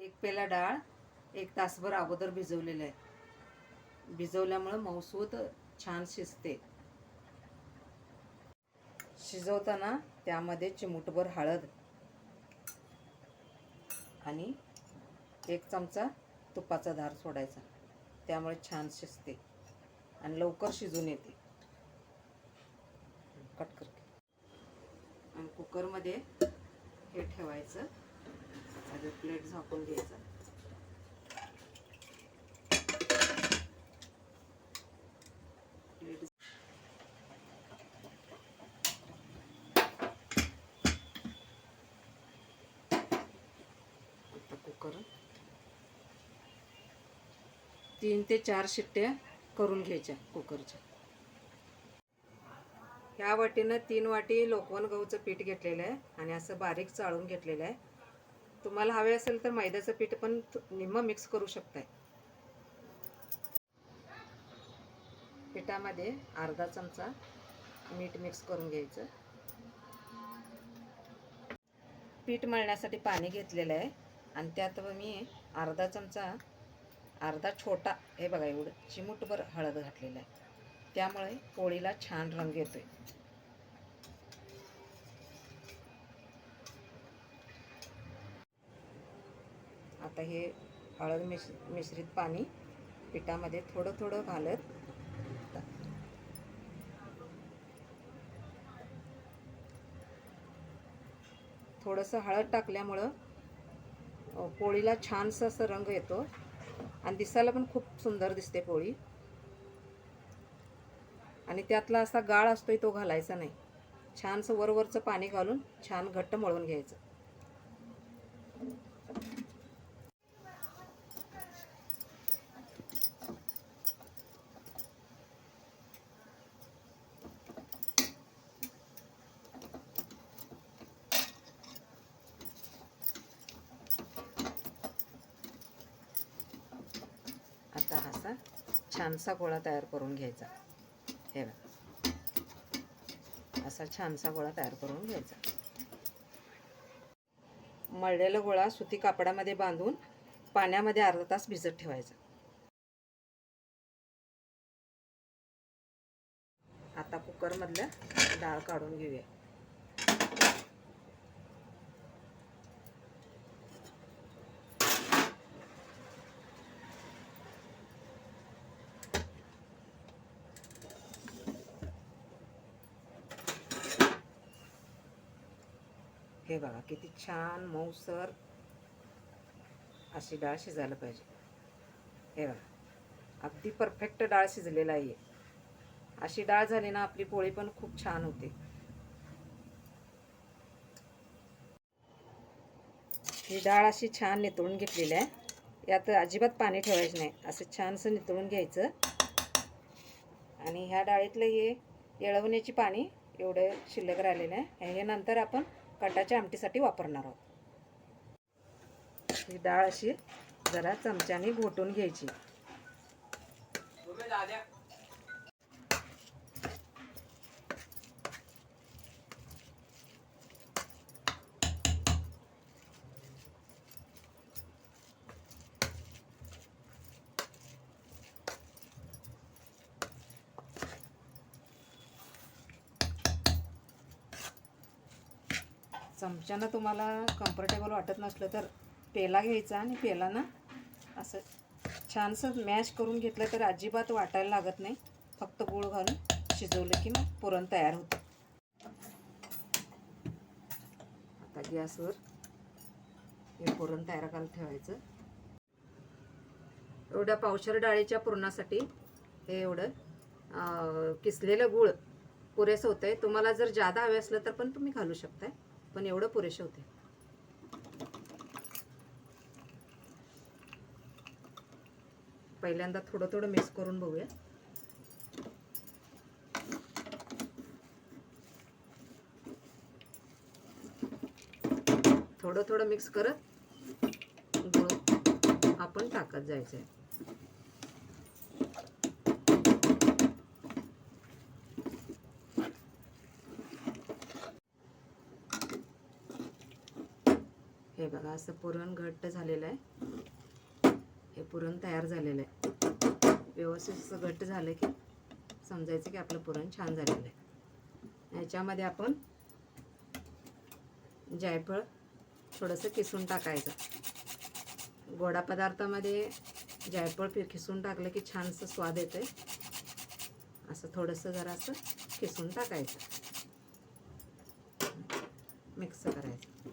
एक पेला डाळ एक तासभर अगोदर भिजवलेलं आहे. भिजवल्यामुळं मऊसूत छान शिजते. शिजवताना त्यामध्ये चिमूटभर हळद आणि एक चमचा तुपाचा धार सोडायचा. त्यामुळे छान शिजते आणि लवकर शिजून येते. कट कर आणि कुकरमध्ये हे ठेवायचं. आणि प्लेट झाकून घ्यायचा. प्लेट आता कुकर तीन ते चार शिट्ट्या करून घ्यायच्या कुकरच्या ह्या वाटीनं तीन वाटी लोकवन गहूचं पीठ घेतलेलं आहे आणि असं बारीक चाळून घेतलेलं आहे. तुम्हाला हवे असेल तर मैद्याचं पीठ पण निम्म मिक्स करू शकताय. पिठामध्ये अर्धा चमचा मीठ मिक्स करून घ्यायचं. पीठ मळण्यासाठी पाणी घेतलेलं आहे. आणि त्यात मी अर्धा चमचा अर्धा छोटा हे बघा एवढं चिमूटभर हळद घातलेलं आहे. त्यामुळे पोळीला छान रंग येतोय. आता हे हळद मिश मिश्रित पाणी पिठामध्ये थोडं थोडं घालत. थोडंसं हळद टाकल्यामुळं पोळीला छानसं असं रंग येतो. आणि दिसायला पण खूप सुंदर दिसते पोळी. आणि त्यातला असा गाळ असतोय तो घालायचा नाही. छानसं वरवरचं पाणी घालून छान घट्ट मळून घ्यायचं. असा छानसा गोळा तयार करून घ्यायचा. हे बघा. असा छानसा गोळा तयार करून घ्यायचा. मळलेला गोळा सुती कापडामध्ये बांधून पाण्यामध्ये अर्धा तास भिजत ठेवायचा. आता कुकरमधलं डाळ काढून घेऊया. हे बघा किती छान मऊसर अशी डाळ शिजायला पाहिजे. हे बघा अगदी परफेक्ट डाळ शिजलेला आहे. अशी डाळ झाली ना आपली पोळी पण खूप छान होते. ही डाळ अशी छान नितळून घेतलेली आहे. यात अजिबात पाणी ठेवायचं नाही. असं छानसं नितळून घ्यायचं. आणि ह्या डाळीतलं हे येळवण्याची पाणी एवढं शिल्लक राहिलेलं आहे. हे नंतर आपण कटाच्या आमटीसाठी वापरणार आहोत. ही डाळ अशी जरा चमच्याने घोटून घ्यायची. चमच्यानं तुम्हाला कम्फर्टेबल वाटत नसलं तर पेला घ्यायचा आणि पेलानं असं छानसं मॅश करून घेतलं तर अजिबात वाटायला लागत नाही. फक्त गूळ घालून शिजवलं की मग पुरण तयार होतं. आता गॅसवर हे पुरण तयार करायला ठेवायचं. एवढ्या पावशर डाळीच्या पुरणासाठी हे एवढं किसलेलं गूळ पुरेसं होतं आहे तुम्हाला जर जादा हवे असलं तर पण तुम्ही घालू शकताय. पण एवढं पुरेसे होते. पहिल्यांदा थोडं थोडं मिक्स करून बघूया. थोडं थोडं मिक्स करत गुळ आपण टाकत जायचं आहे बघा असं पुरण घट्ट झालेलं आहे. हे पुरण तयार झालेलं आहे. व्यवस्थित असं घट्ट झालं की समजायचं की आपलं पुरण छान झालेलं आहे. ह्याच्यामध्ये आपण जायफळ थोडंसं किसून टाकायचं. गोडा पदार्थामध्ये जायफळ फिर किसून टाकलं की छानसं स्वाद येतं असं थोडंसं जरासं किसून टाकायचं. मिक्स करायचं.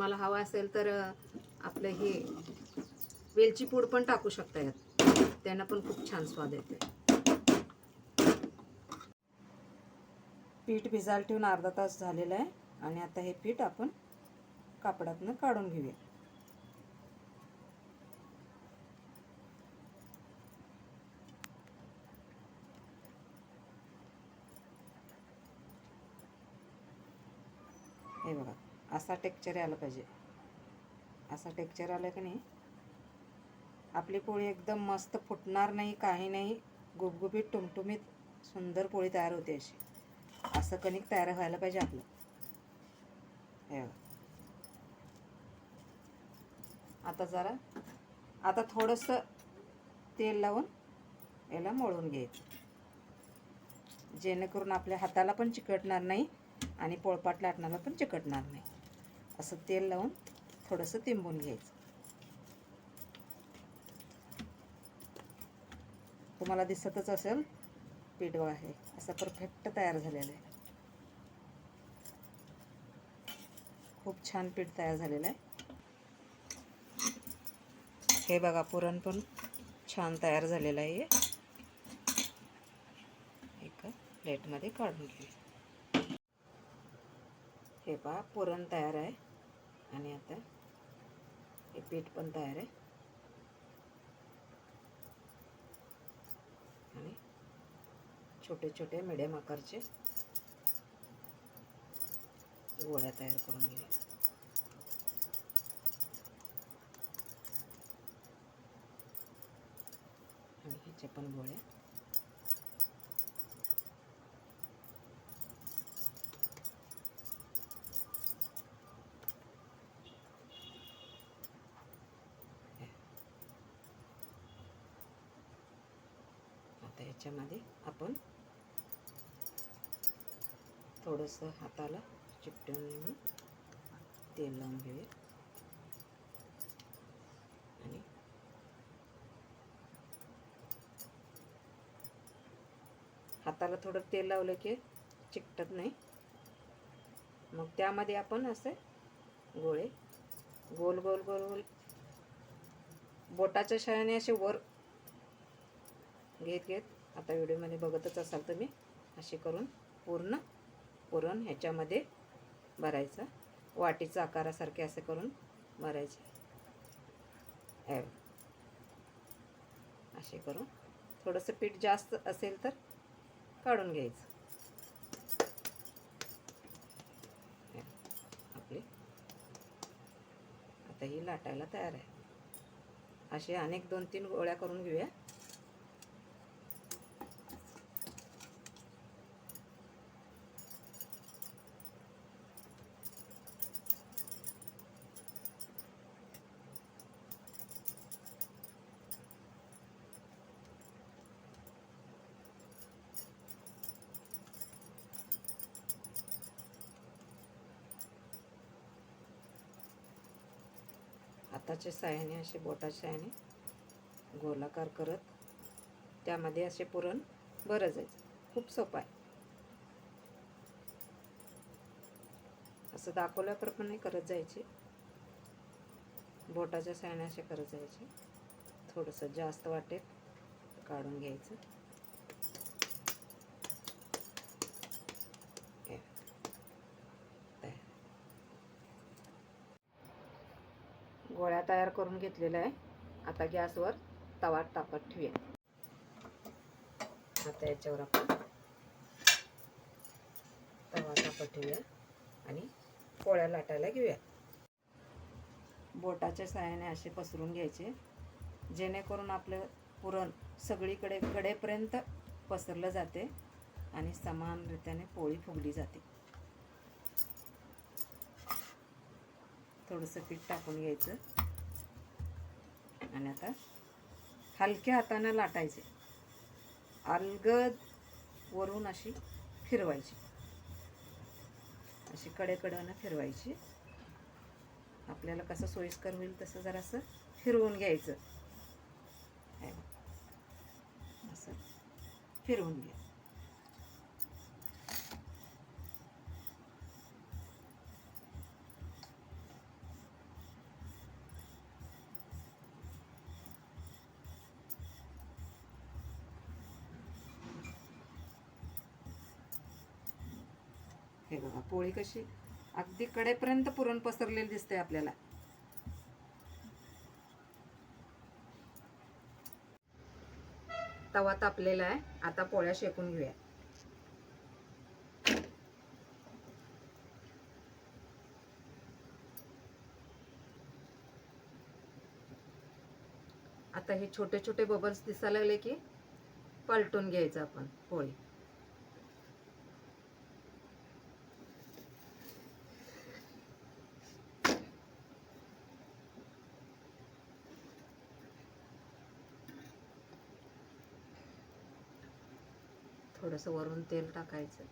तुम्हाला हवं असेल तर आपलं हे वेलची पूड पण टाकू शकता यात. त्यांना पण खूप छान स्वाद येते पीठ भिजायला ठेवून अर्धा तास झालेलं आहे आणि आता हे पीठ आपण कापडातनं काढून घेऊया. हे बघा. असा टेक्चर आला पाहिजे. असा टेक्चर आला की नाही आपली पोळी एकदम मस्त फुटणार नाही काही नाही गुबगुबीत टुमटुमीत सुंदर पोळी तयार होते अशी. असं कणिक तयार व्हायला पाहिजे आपलं. हे आता जरा आता थोडंसं तेल लावून याला मळून घ्यायचं. जेणेकरून आपल्या हाताला पण चिकटणार नाही आणि पोळपाट लाटण्याला पण चिकटणार नाही. असं तेल लावून थोडंसं तिंबून घ्यायचं. तुम्हाला दिसतच असेल पिठवा आहे. असं परफेक्ट तयार झालेलं आहे. खूप छान पीठ तयार झालेलं आहे. हे बघा पुरण पण छान तयार झालेलं आहे. एका प्लेटमध्ये काढून घेऊ हे पहा पुरण तयार आहे. आणि आता हे पीठ पण तयार आहे. आणि छोटे छोटे मिडियम आकारचे गोळ्या तयार करून घेऊ आणि ह्याचे पण गोळ्या आता ह्याच्यामध्ये आपण थोडंसं हाताला चिपटून घेऊन तेल लावून घेऊया. आणि हाताला थोडं तेल लावलं की चिकटत नाही. मग त्यामध्ये आपण असे गोळे गोल गोल गोल गोल बोटाच्या शाळेने असे वर घेत घेत आता व्हिडिओमध्ये बघतच असाल तुम्ही. असे करून पूर्ण पुरण ह्याच्यामध्ये भरायचं. वाटीचा आकारासारखे असे करून भरायचे. ॲव असे करून. थोडंसं पीठ जास्त असेल तर काढून घ्यायचं. आपली. आता ही लाटायला तयार आहे. असे अनेक दोन तीन गोळ्या करून घेऊया. हाताच्या साह्याने असे बोटाच्या साह्याने गोलाकार करत त्यामध्ये असे पुरण भरत जायचं खूप सोपं आहे. असं दाखवल्याप्रमाणे करत जायचे. बोटाच्या साह्याने असे करत जायचे. थोडंसं जास्त वाटेल काढून घ्यायचं. गोळ्या तयार करून घेतलेल्या आहे. आता गॅसवर तवा तापत ठेवूया. आता याच्यावर आपण तवा तापत ठेवूया आणि पोळ्या लाटायला घेऊया. बोटाच्या साह्याने असे पसरून घ्यायचे जेणेकरून आपलं पुरण सगळीकडे कडेपर्यंत पसरलं जाते आणि समान रीत्याने पोळी फुगली जाते. थोडंसं पीठ टाकून घ्यायचं. आणि आता हलक्या हातानं लाटायचे. अलगद वरून अशी फिरवायची. अशी कडेकडनं फिरवायची. आपल्याला कसं सोयीस्कर होईल तसं जरासं फिरवून घ्यायचं. असं फिरवून घ्या. हे बघा पोळी कशी अगदी कडेपर्यंत पुरण पसरलेली दिसते आपल्याला. तवा तापलेला आहे. आता पोळ्या शेकून घेऊया. आता हे छोटे छोटे बबल्स दिसायला लागले की पलटून घ्यायचं आपण पोळी. थोडंसं वरून तेल टाकायचं.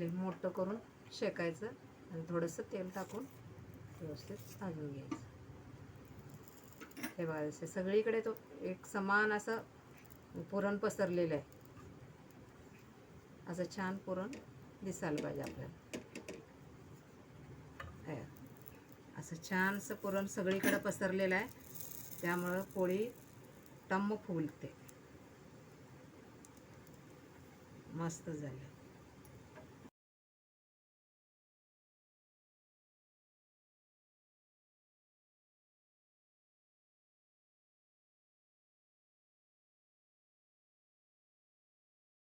आपले मोठं करून शेकायचं आणि थोडंसं तेल टाकून व्यवस्थित भाजून घ्यायचं. हे बघा जसे सगळीकडे तो एक समान असं पुरण पसरलेलं आहे. असं छान पुरण दिसायला पाहिजे आपल्याला. हे. असं छानसं पुरण सगळीकडे पसरलेलं आहे. त्यामुळं पोळी टम्म फुलते. मस्त झालं.